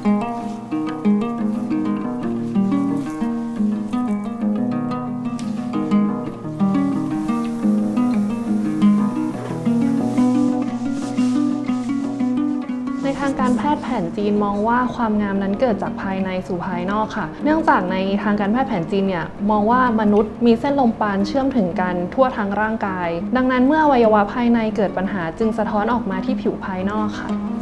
ในทางการแพทย์แผนจีนมองว่าความงามนั้นเกิดจากภายในสู่ภายนอกค่ะ เนื่องจากในทางการแพทย์แผนจีนเนี่ยมองว่ามนุษย์มีเส้นลมปราณเชื่อมถึงกันทั่วทั้งร่างกาย ดังนั้นเมื่ออวัยวะภายในเกิดปัญหาจึงสะท้อนออกมาที่ผิวภายนอกค่ะ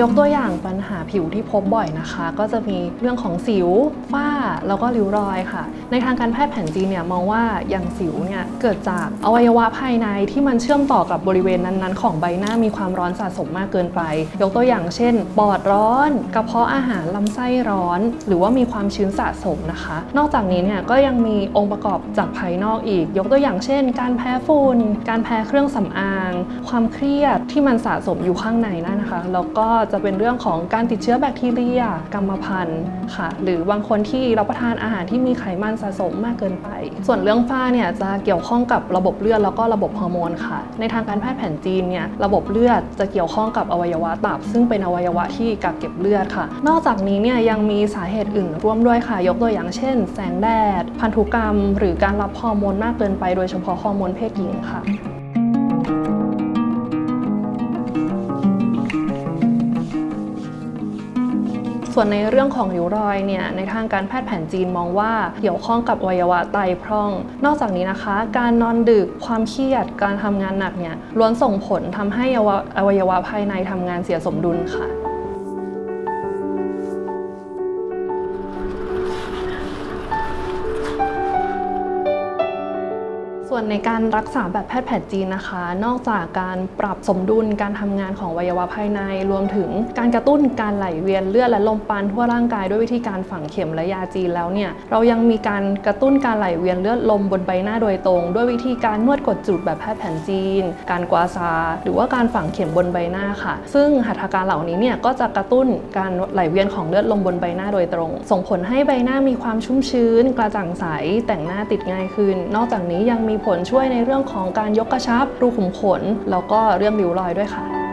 ยกตัวอย่างปัญหา ผิวที่พบบ่อยนะคะ ก็จะมีเรื่องของสิวฝ้าแล้วก็ริ้วรอยค่ะ ในทางการแพทย์แผนจีนเนี่ยมองว่าอย่างสิวเนี่ยเกิดจากอวัยวะภายในที่มันเชื่อมต่อกับบริเวณนั้นๆ ของใบหน้ามีความร้อนสะสมมากเกินไป ยกตัวอย่างเช่น ปอดร้อน กระเพาะอาหารลำไส้ร้อน หรือว่ามีความชื้นสะสมนะคะ นอกจากนี้เนี่ยก็ยังมีองค์ประกอบจากภายนอกอีก ยกตัวอย่างเช่น การแพ้ฝุ่นการแพ้เครื่องสำอาง ความเครียดที่มันสะสมอยู่ข้างในนั่นนะคะแล้วก็จะเป็นเรื่องของการติดเชื้อแบคทีเรีย กรรมพันธุ์ค่ะ หรือบางคนที่รับประทานอาหารที่มีไขมันสะสมมากเกินไป ส่วนเรื่องฝ้าเนี่ยจะเกี่ยวข้องกับระบบเลือดแล้วก็ระบบฮอร์โมนค่ะ ในทางการแพทย์แผนจีนเนี่ยระบบเลือดจะเกี่ยวข้องกับอวัยวะตับ ซึ่งเป็นอวัยวะที่กักเก็บเลือดค่ะ นอกจากนี้เนี่ยยังมีสาเหตุอื่นร่วมด้วยค่ะ ยกตัวอย่างเช่น แสงแดด พันธุกรรม หรือการรับฮอร์โมนมากเกินไปโดยเฉพาะฮอร์โมนเพศหญิงค่ะ ส่วนในเรื่องของริ้วรอยเนี่ยในทางการแพทย์แผนจีนมองว่าเกี่ยวข้องกับอวัยวะไตพร่อง นอกจากนี้นะคะ การนอนดึกความเครียดการทำงานหนักเนี่ยล้วนส่งผลทำให้อวะอวัยวะภายในทำงานเสียสมดุลค่ะ ส่วนในการรักษาแบบแพทย์แผนจีนนะคะ นอกจากการปรับสมดุลการทำงานของวัยวะภายใน รวมถึงการกระตุ้นการไหลเวียนเลือดและลมปาณทั่วร่างกายด้วยวิธีการฝังเข็มและยาจีนแล้วเนี่ยเรายังมีการกระตุ้นการไหลเวียนเลือดลมบนใบหน้าโดยตรง ด้วยวิธีการนวดกดจุดแบบแพทย์แผนจีน การกวาซา หรือว่าการฝังเข็มบนใบหน้าค่ะ ซึ่งหัตถการเหล่านี้เนี่ยก็จะกระตุ้นการไหลเวียนของเลือดลมบนใบหน้าโดยตรง ส่งผลให้ใบหน้ามีความชุ่มชื้น กระจ่างใสแต่งหน้าติดง่ายขึ้น นอกจากนี้ยังมีผลช่วยในเรื่องของการยกกระชับรูขุมขนแล้วก็เรื่องริ้วรอยด้วยค่ะ